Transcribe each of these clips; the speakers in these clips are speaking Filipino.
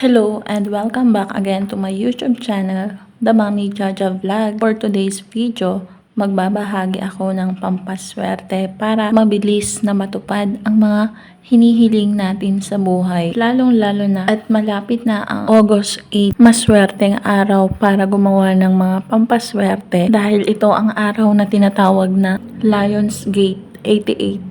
Hello and welcome back again to my YouTube channel, The Mommy Jaja Vlog. For today's video, magbabahagi ako ng pampaswerte para mabilis na matupad ang mga hinihiling natin sa buhay. Lalong-lalo na at malapit na ang August 8, maswerteng araw para gumawa ng mga pampaswerte dahil ito ang araw na tinatawag na Lions Gate 88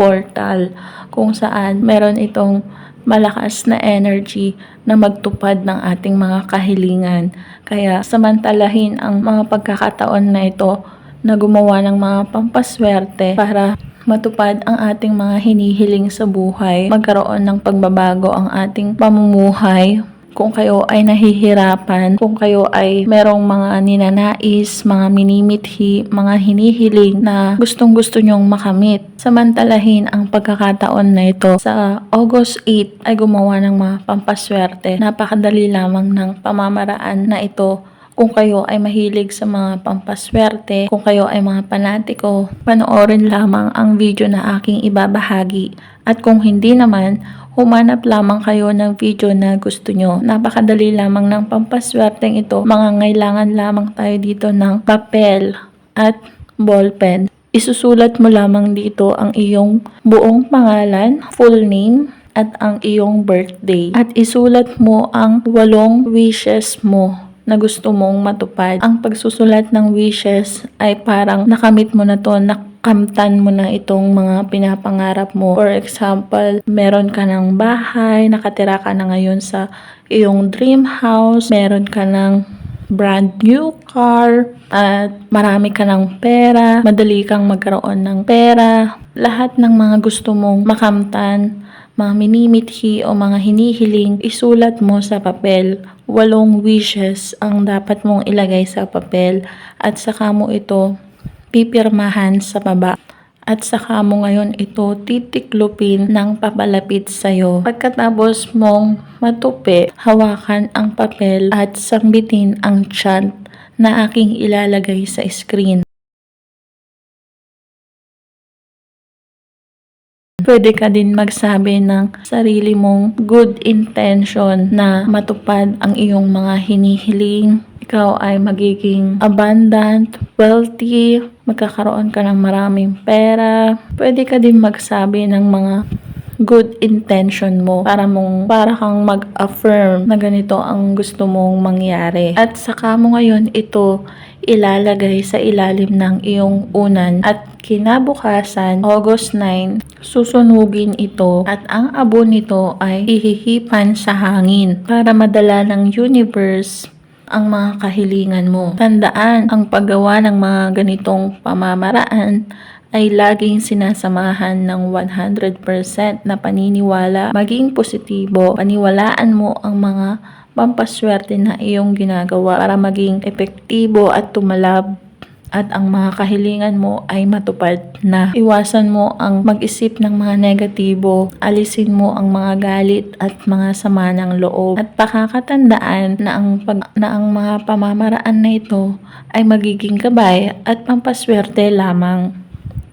portal kung saan meron itong malakas na energy na magtupad ng ating mga kahilingan. Kaya samantalahin ang mga pagkakataon na ito na gumawa ng mga pampaswerte para matupad ang ating mga hinihiling sa buhay, magkaroon ng pagbabago ang ating pamumuhay, kung kayo ay nahihirapan, kung kayo ay merong mga ninanais, mga minimithi, mga hinihiling na gustong gusto nyong makamit. Samantalahin ang pagkakataon na ito sa August 8 ay gumawa ng mga pampaswerte. Napakadali lamang ng pamamaraan na ito kung kayo ay mahilig sa mga pampaswerte, kung kayo ay mga panatiko, panoorin lamang ang video na aking ibabahagi. At kung hindi naman, humanap lamang kayo ng video na gusto nyo. Napakadali lamang ng pampaswerteng ito. Mga ngailangan lamang tayo dito ng papel at ballpen. Isusulat mo lamang dito ang iyong buong pangalan, full name, at ang iyong birthday. At isulat mo ang walong wishes mo na gusto mong matupad. Ang pagsusulat ng wishes ay parang nakamit mo na to, nakamtan mo na itong mga pinapangarap mo. For example, meron ka ng bahay, nakatira ka na ngayon sa iyong dream house, meron ka ng brand new car, at marami ka ng pera, madali kang magkaroon ng pera, lahat ng mga gusto mong makamtan, mga minimithi o mga hinihiling, isulat mo sa papel. Walong wishes ang dapat mong ilagay sa papel at saka mo ito pipirmahan sa baba. At saka mo ngayon ito titiklopin ng papalapit sa'yo. Pagkatapos mong matupi, hawakan ang papel at sambitin ang chant na aking ilalagay sa screen. Pwede ka din magsabi ng sarili mong good intention na matupad ang iyong mga hinihiling. Ikaw ay magiging abundant, wealthy, magkakaroon ka ng maraming pera. Pwede ka din magsabi ng mga good intention mo para mong para kang mag-affirm na ganito ang gusto mong mangyari. At saka mo ngayon ito ilalagay sa ilalim ng iyong unan at kinabukasan, August 9, susunugin ito at ang abo nito ay ihihipan sa hangin para madala ng universe ang mga kahilingan mo. Tandaan, ang paggawa ng mga ganitong pamamaraan ay laging sinasamahan ng 100% na paniniwala, maging positibo, paniwalaan mo ang mga pampaswerte na iyong ginagawa para maging epektibo at tumalab at ang mga kahilingan mo ay matupad na. Iwasan mo ang mag-isip ng mga negatibo, alisin mo ang mga galit at mga sama ng loob. At pakakatandaan na ang, pag, na ang mga pamamaraan na ito ay magiging gabay at pampaswerte lamang.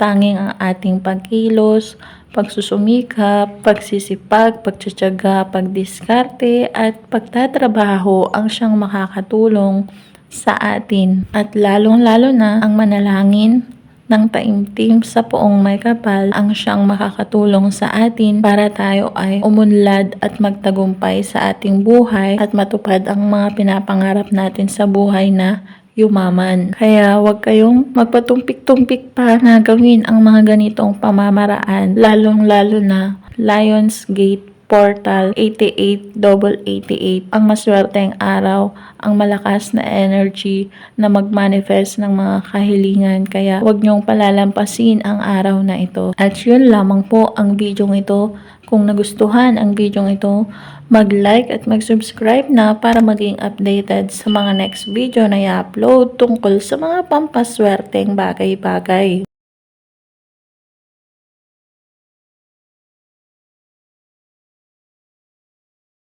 Tanging ang ating pagkilos, pagsusumikap, pagsisipag, pagtsatsaga, pagdiskarte at pagtatrabaho ang siyang makakatulong sa atin. At lalong-lalo na ang manalangin ng taimtim sa poong may kapal ang siyang makakatulong sa atin para tayo ay umunlad at magtagumpay sa ating buhay at matupad ang mga pinapangarap natin sa buhay na yumaman. Kaya huwag kayong magpatumpik-tumpik pa na gawin ang mga ganitong pamamaraan, lalong-lalo na Lions Gate Portal 88-88. Ang maswerteng araw, ang malakas na energy na mag-manifest ng mga kahilingan. Kaya huwag niyong palalampasin ang araw na ito. At yun lamang po ang video ito. Kung nagustuhan ang video ito, mag-like at mag-subscribe na para maging updated sa mga next video na i-upload tungkol sa mga pampaswerteng bagay-bagay.